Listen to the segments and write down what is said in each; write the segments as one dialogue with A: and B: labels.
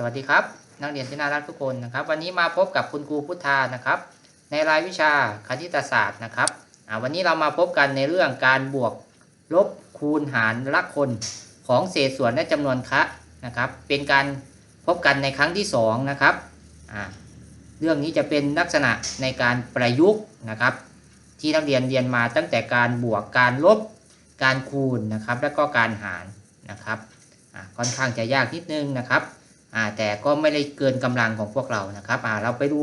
A: สวัสดีครับ นักเรียนที่น่ารักทุกคนนะครับ วันนี้มาพบกับคุณครูพุทธานะครับ ในรายวิชาคณิตศาสตร์นะครับวันนี้เรามาพบกันในเรื่องการบวกลบคูณหารละคนของเศษส่วนและจำนวนคะนะครับ เป็นการพบกันในครั้งที่สองนะครับเรื่องนี้จะเป็นลักษณะในการประยุกต์นะครับ ที่นักเรียนเรียนมาตั้งแต่การบวกการลบการคูณนะครับ แล้วก็การหารนะครับค่อนข้างจะยากนิดนึงนะครับ อ่าแต่ก็ไม่ได้เกินกำลังของพวกเรานะครับอ่าเราไปดู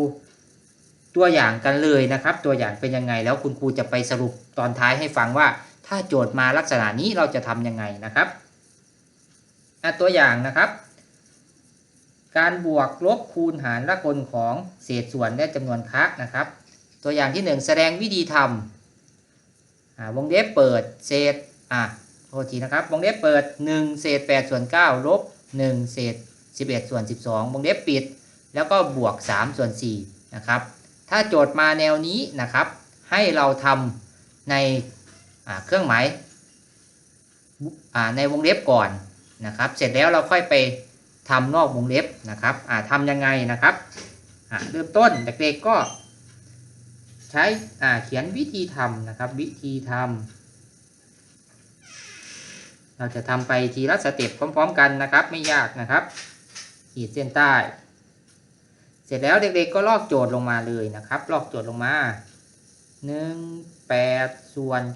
A: ตัวอย่างกันเลยนะครับ ตัวอย่างเป็นยังไงแล้วคุณครูจะไปสรุปตอนท้ายให้ฟังว่า ถ้าโจทย์มาลักษณะนี้เราจะทำยังไงนะครับตัวอย่างนะครับ การบวกลบคูณหารละคนของเศษส่วนและจำนวนคะนะครับ ตัวอย่างที่หนึ่งแสดงวิธีทำวงเล็บเปิดเศษอ่าโทษทีนะครับวงเล็บเปิด 1 เศษ8ส่วน9ลบ1เศษ 11 ส่วน 12วงเล็บปิด แล้วก็บวก 3 ส่วน4นะครับถ้าโจทย์มาแนวนี้นะครับให้เราทำในเครื่องหมายในวงเล็บก่อนนะครับ เสร็จแล้วเราค่อยไปทำนอกวงเล็บนะครับทำยังไงนะครับเริ่มต้นเด็กๆก็ใช้เขียนวิธีทำนะครับ วิธีทำเราจะทำไปทีละสเต็ปพร้อม ๆ กันนะครับ ไม่ยากนะครับ ขีดเส้นใต้ เสร็จแล้วเด็กๆก็ลอกโจทย์ลงมาเลยนะครับ ลอกโจทย์ลงมา1 8ส่วน9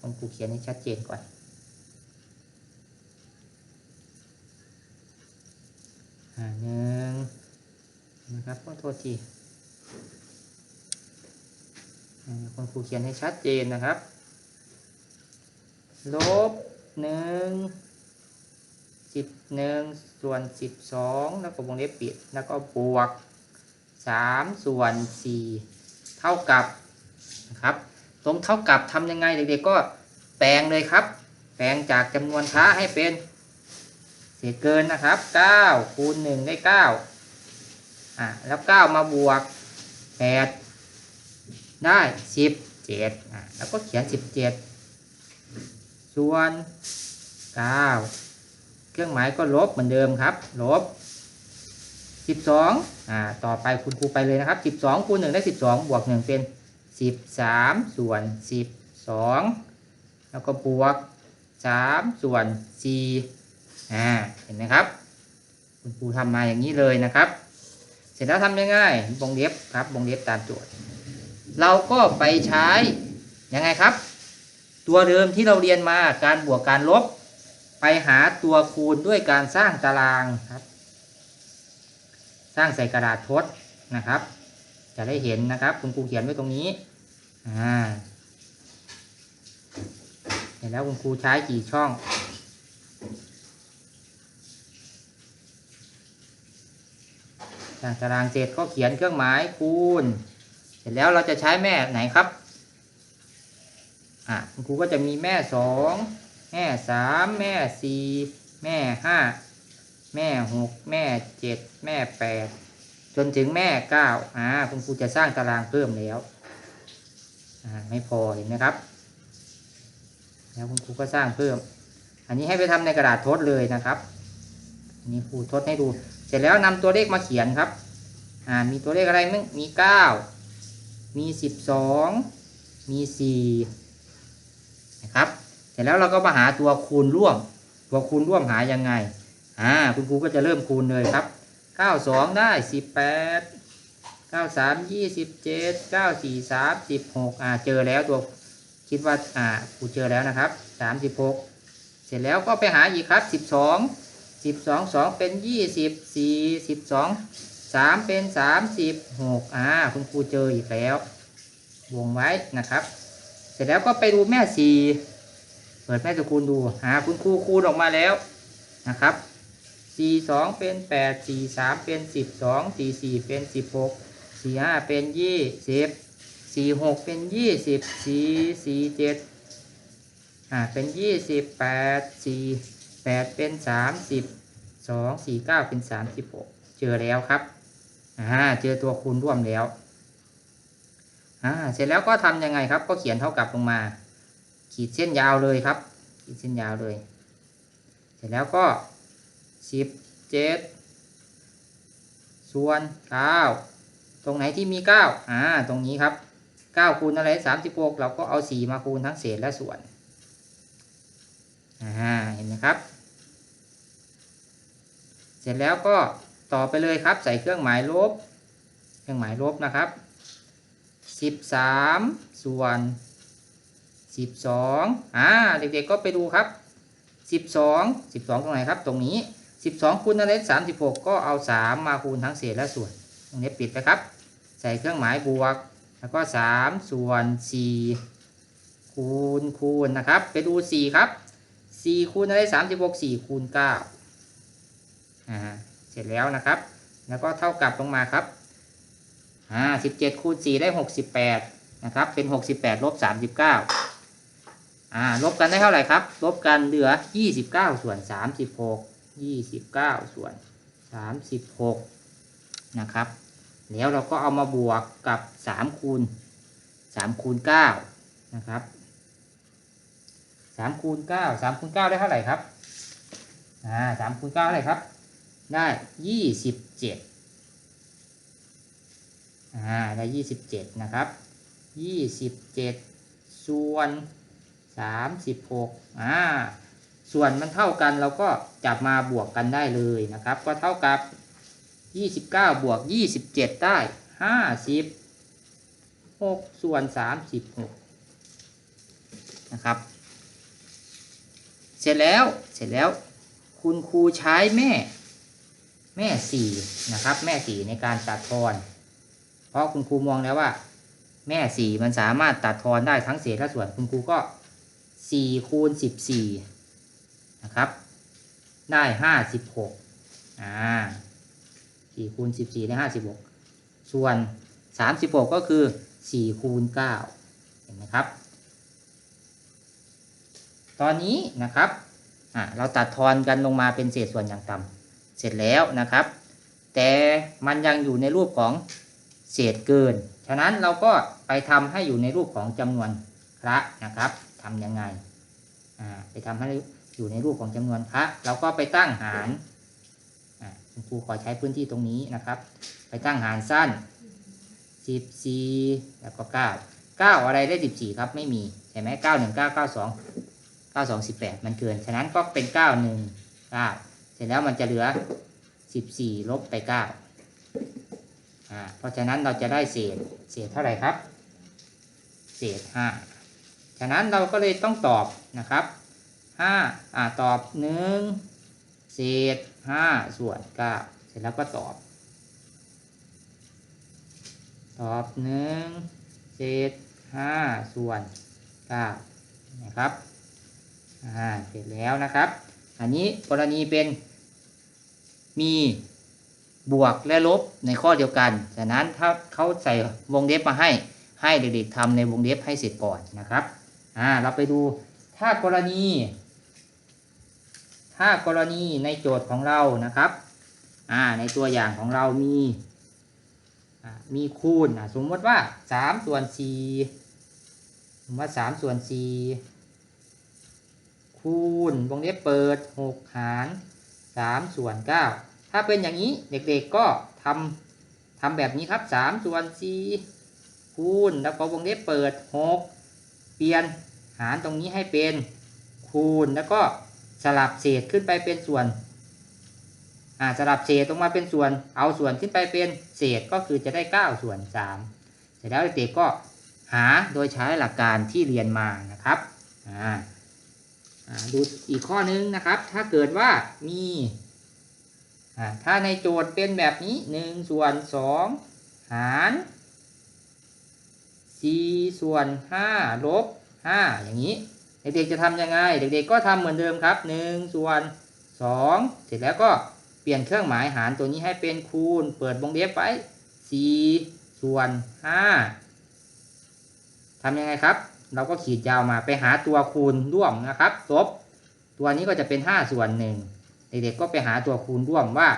A: คุณครูเขียนให้ชัดเจนก่อนหนึ่งนะครับขอโทษทีคุณครูเขียนให้ชัดเจนนะครับ ลบหนึ่ง สิบหนึ่งส่วนสิบสองแล้วก็วงเล็บปิดแล้วก็บวกสามส่วนสี่เท่ากับนะครับตรงเท่ากับทำยังไงเด็กๆก็แปลงเลยครับ แปลงจากจำนวนค้าให้เป็นเศษเกินนะครับเก้าคูณหนึ่งได้เก้าอะแล้วเก้ามาบวกแปดได้สิบเจ็ดอะแล้วก็เขียนสิบเจ็ดส่วนเก้า เครื่องหมายก็ลบเหมือนเดิมครับ ลบ 12อ่าต่อไปคุณครูไปเลยนะครับ 12คูณ1ได้ 12 บวก 1 เป็น 13 ส่วน 12 แล้วก็บวก 3 ส่วน4อ่าเห็นไหมครับ คุณครูทำมาอย่างนี้เลยนะครับ เสร็จแล้วทำยังไงวงเล็บครับวงเล็บตามโจทย์ เราก็ไปใช้ยังไงครับ ตัวเดิมที่เราเรียนมาการบวกการลบ ไปหาตัวคูณด้วยการสร้างตารางครับ สร้างใส่กระดาษทดนะครับ จะได้เห็นนะครับ คุณครูเขียนไว้ตรงนี้อ่าเห็นแล้วคุณครูใช้กี่ช่องสร้างตารางเสร็จก็เขียนเครื่องหมายคูณ เสร็จแล้วเราจะใช้แม่ไหนครับอ่าคุณครูก็จะมีแม่สอง แม่สามแม่สี่แม่ห้าแม่หกแม่เจ็ดแม่แปดจนถึงแม่เก้าอ่าคุณครูจะสร้างตารางเพิ่มแล้วอ่าไม่พอเห็นไหมครับ แล้วคุณครูก็สร้างเพิ่ม อันนี้ให้ไปทำในกระดาษทดเลยนะครับนนี้ครูทดให้ดู เสร็จแล้วนำตัวเลขมาเขียนครับอ่ามีตัวเลขอะไรมั้งมีเก้ามีสิบสองมีสี่นะครับ สร็จแล้วเราก็มาหาตัวคูณร่วม ตัวคูณร่วมหายังไงอ่าคุณครูก็จะเริ่มคูณเลยครับ 92 ได้ 18 93 27 94 36อ่าเจอแล้วตัวคิดว่าอ่าครูเจอแล้วนะครับ 36 เสร็จแล้วก็ไปหาอีกครับ 12 12 2 เป็น 20 4 12 3 เป็น 36อ่าคุณครูเจออีกแล้ววงไว้นะครับ เสร็จแล้วก็ไปดูแม่4 เปิดแม่ตะคูณดูหาคุณครูคูณออกมาแล้วนะครับ 4 2 เป็น 8 4 3 เป็น 12 4 4 เป็น 16 4 5 เป็น 20 4 6 เป็น 20 4 4 7อ่าเป็น 28 4 8 เป็น 30 2 4 9 เป็น 36 เจอแล้วครับอ่าเจอตัวคูณร่วมแล้วอ่าเสร็จแล้วก็ทำยังไงครับ ก็เขียนเท่ากับลงมา ขีดเส้นยาวเลยครับ ขีดเส้นยาวเลย เสร็จแล้วก็สิบเจ็ดส่วนเก้าตรงไหนที่มีเก้าอ่าตรงนี้ครับเก้าคูณอะไรสามสิบหกเราก็เอาสี่มาคูณทั้งเศษและส่วนอ่าเห็นไหมครับ เสร็จแล้วก็ต่อไปเลยครับ ใส่เครื่องหมายลบ เครื่องหมายลบนะครับสิบสามส่วน สิบสองอ่าเด็กๆก็ไปดูครับสิบสองสิบสองตรงไหนครับตรงนี้สิบสองคูณอะไรสามสิบหกก็เอาสามมาคูณทั้งเศษและส่วน ตรงนี้ปิดไปครับ ใส่เครื่องหมายบวก แล้วก็สามส่วนสี่คูณคูณนะครับ ไปดูสี่ครับสี่คูณอะไรสามสิบหกสี่คูณเก้าอ่าเสร็จแล้วนะครับ แล้วก็เท่ากับลงมาครับอ่าสิบเจ็ดคูณสี่ได้หกสิบแปดนะครับ เป็นหกสิบแปดลบสามสิบเก้า อ่าลบกันได้เท่าไหร่ครับ ลบกันเหลือยี่สิบเก้าส่วนสามสิบหกยี่สิบเก้าส่วนสามสิบหกนะครับ แล้วเราก็เอามาบวกกับสามคูณสามคูณเก้านะครับสามคูณเก้าสามคูณเก้าได้เท่าไหร่ครับ อ่าสามคูณเก้าเท่าไหร่ครับ ได้ยี่สิบเจ็ดอ่า ได้ยี่สิบเจ็ดนะครับยี่สิบเจ็ดส่วน สามสิบหกอ่าส่วนมันเท่ากันเราก็จับมาบวกกันได้เลยนะครับ ก็เท่ากับยี่สิบเก้าบวกยี่สิบเจ็ดได้ห้าสิบหกส่วนสามสิบหกนะครับ เสร็จแล้วเสร็จแล้วคุณครูใช้แม่ แม่สี่นะครับ แม่สี่ในการตัดทอน เพราะคุณครูมองแล้วว่า แม่สี่มันสามารถตัดทอนได้ทั้งเศษและส่วนคุณครูก็ สี่คูณสิบสี่นะครับได้ห้าสิบหกอ่าสี่คูณสิบสี่ได้ห้าสิบหกส่วนสามสิบหกก็คือสี่คูณเก้าเห็นไหมครับ ตอนนี้นะครับอะเราตัดทอนกันลงมาเป็นเศษส่วนอย่างต่ำเสร็จแล้วนะครับ แต่มันยังอยู่ในรูปของเศษเกิน ฉะนั้นเราก็ไปทำให้อยู่ในรูปของจำนวนคระนะครับ ทำยังไงอ่าไปทำให้อยู่ในรูปของจำนวนคระเราก็ไปตั้งหารอ่าคุณครูขอใช้พื้นที่ตรงนี้นะครับ ไปตั้งหารสั้น14แล้วก็9 9อะไรได้14ครับ ไม่มีใช่ไหม9 1 9 9 2 9 2 18มันเกิน ฉะนั้นก็เป็น9 1 9เสร็จแล้วมันจะเหลือ14ลบไป9อ่าเพราะฉะนั้นเราจะได้เศษ เศษเท่าไหร่ครับ เศษ5 ฉะนั้นเราก็เลยต้องตอบนะครับ5อ่าตอบ 1 เศษ 5 ส่วน 9 เสร็จแล้วก็ตอบ ตอบ 1 เศษ 5 ส่วน 9 นะครับอ่าเสร็จแล้วนะครับ อันนี้กรณีเป็นมีบวกและลบในข้อเดียวกัน ฉะนั้นถ้าเขาใส่วงเล็บมาให้ให้เด็กๆทำในวงเล็บให้เสร็จก่อนนะครับ อ่าเราไปดูถ้ากรณี ถ้ากรณีในโจทย์ของเรานะครับ อ่าในตัวอย่างของเรามีมีคูณสมมติว่าสามส่วนสี่สมมติว่าสามส่วนสี่คูณวงเล็บเปิดหกหารสามส่วนเก้าถ้าเป็นอย่างนี้เด็กๆก็ทำทำแบบนี้ครับสามส่วนสี่คูณแล้วก็วงเล็บเปิดหกเปลี่ยน หารตรงนี้ให้เป็นคูณแล้วก็สลับเศษขึ้นไปเป็นส่วนอ่าสลับเศษลงมาเป็นส่วน เอาส่วนขึ้นไปเป็นเศษก็คือจะได้ 9 ส่วน 3 เสร็จแล้วเด็กๆก็หาโดยใช้หลักการที่เรียนมานะครับอ่าอ่าดูอีกข้อนึงนะครับ ถ้าเกิดว่ามีอ่าถ้าในโจทย์เป็นแบบนี้1ส่วน2หาร4ส่วน5ลบ 5อย่างนี้ เด็กๆจะทำยังไง เด็กๆก็ทำเหมือนเดิมครับ1ส่วน2เสร็จแล้วก็เปลี่ยนเครื่องหมายหารตัวนี้ให้เป็นคูณ เปิดวงเล็บไว้4ส่วน5ทำยังไงครับ เราก็ขีดยาวมาไปหาตัวคูณร่วมนะครับลบตัวนี้ก็จะเป็น5ส่วน1เด็กๆก็ไปหาตัวคูณร่วมว่า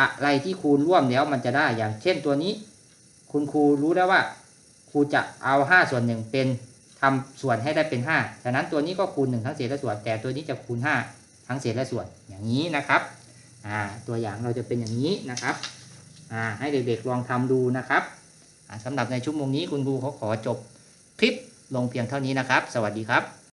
A: อะไรที่คูณร่วมแล้วมันจะได้อย่างเช่นตัวนี้ คุณครูรู้แล้วว่าครูจะเอา5ส่วน1เป็น ทำส่วนให้ได้เป็น5ฉะนั้นตัวนี้ก็คูณ 1 ทั้งเศษและส่วน แต่ตัวนี้จะคูณ 5ททั้งเศษและส่วนอย่างนี้นะครับอ่าตัวอย่างเราจะเป็นอย่างนี้นะครับอ่าให้เด็กๆลองทำดูนะครับสำสำหรับในชั่วโมงนี้คุณครูเขาขอจบคลิปลงเพียงเท่านี้นะครับ สวัสดีครับ